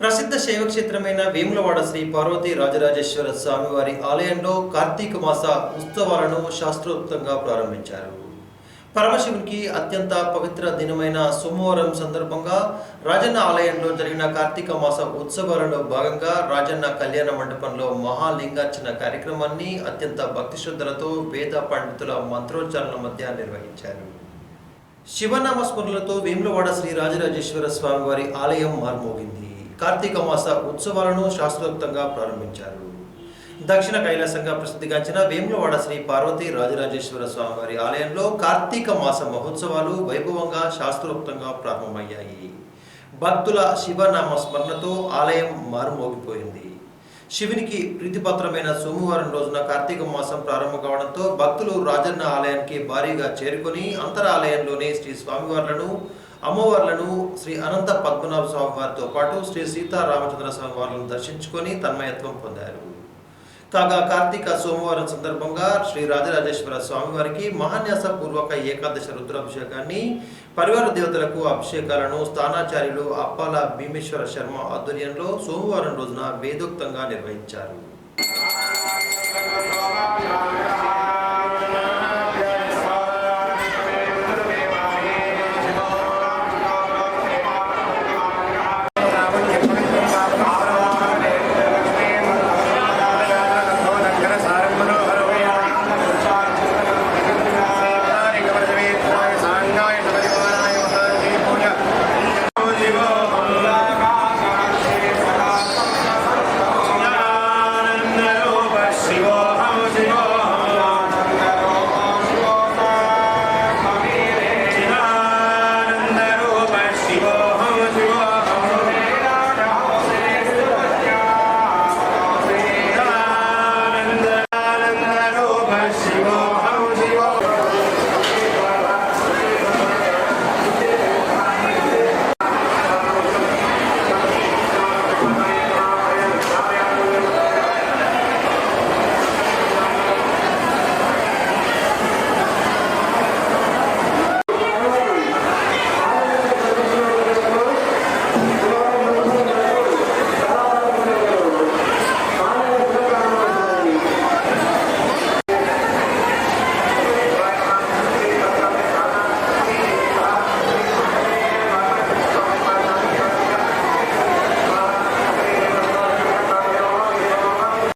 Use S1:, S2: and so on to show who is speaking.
S1: ప్రసిద్ధ శైవక్షేత్రమైన వేములవాడ శ్రీ పార్వతీ రాజరాజేశ్వర స్వామివారి ఆలయంలో కార్తీక మాస ఉత్సవాలను శాస్త్రోక్తంగా ప్రారంభించారు. పరమశివునికి అత్యంత పవిత్ర దినమైన సోమవారం సందర్భంగా రాజన్న ఆలయంలో జరిగిన కార్తీక మాస ఉత్సవాలలో భాగంగా రాజన్న కళ్యాణ మండపంలో మహాలింగార్చన కార్యక్రమాన్ని అత్యంత భక్తి శ్రద్ధలతో వేద పండితుల మంత్రోచ్చారణల మధ్య నిర్వహించారు. శివనామ స్మరణలతో వేములవాడ శ్రీ రాజరాజేశ్వర స్వామివారి ఆలయం మార్మోగింది. కార్తీక మాస ఉత్సవాలను శాస్త్రోక్తంగా ప్రారంభించారు. దక్షిణ కైలాసంగా ప్రసిద్ధిగాంచిన వేములవాడ శ్రీ పార్వతీ రాజరాజేశ్వర స్వామివారి ఆలయంలో కార్తీక మాస మహోత్సవాలు వైభవంగా శాస్త్రోక్తంగా ప్రారంభమయ్యాయి. భక్తుల శివనామ స్మరణతో ఆలయం మారుమోగిపోయింది. శివునికి ప్రీతిపత్రమైన సోమవారం రోజున కార్తీక మాసం ప్రారంభం కావడంతో భక్తులు రాజన్న ఆలయానికి భారీగా చేరుకొని అంతరాలయంలోనే శ్రీ స్వామివార్లను అమ్మవార్లను శ్రీ అనంత పద్మనాభ స్వామి వారితో పాటు శ్రీ సీతారామచంద్ర స్వామి వారిని దర్శించుకొని తన్మయత్వం పొందారు. కాగా కార్తీక సోమవారం సందర్భంగా శ్రీ రాజరాజేశ్వర స్వామివారికి మహాన్యాస పూర్వక ఏకాదశ రుద్రాభిషేకాన్ని పరివార దేవతలకు అభిషేకాలను స్థానాచార్యులు అప్పాల భీమేశ్వర శర్మ ఆధ్వర్యంలో సోమవారం రోజున వేదోక్తంగా నిర్వహించారు.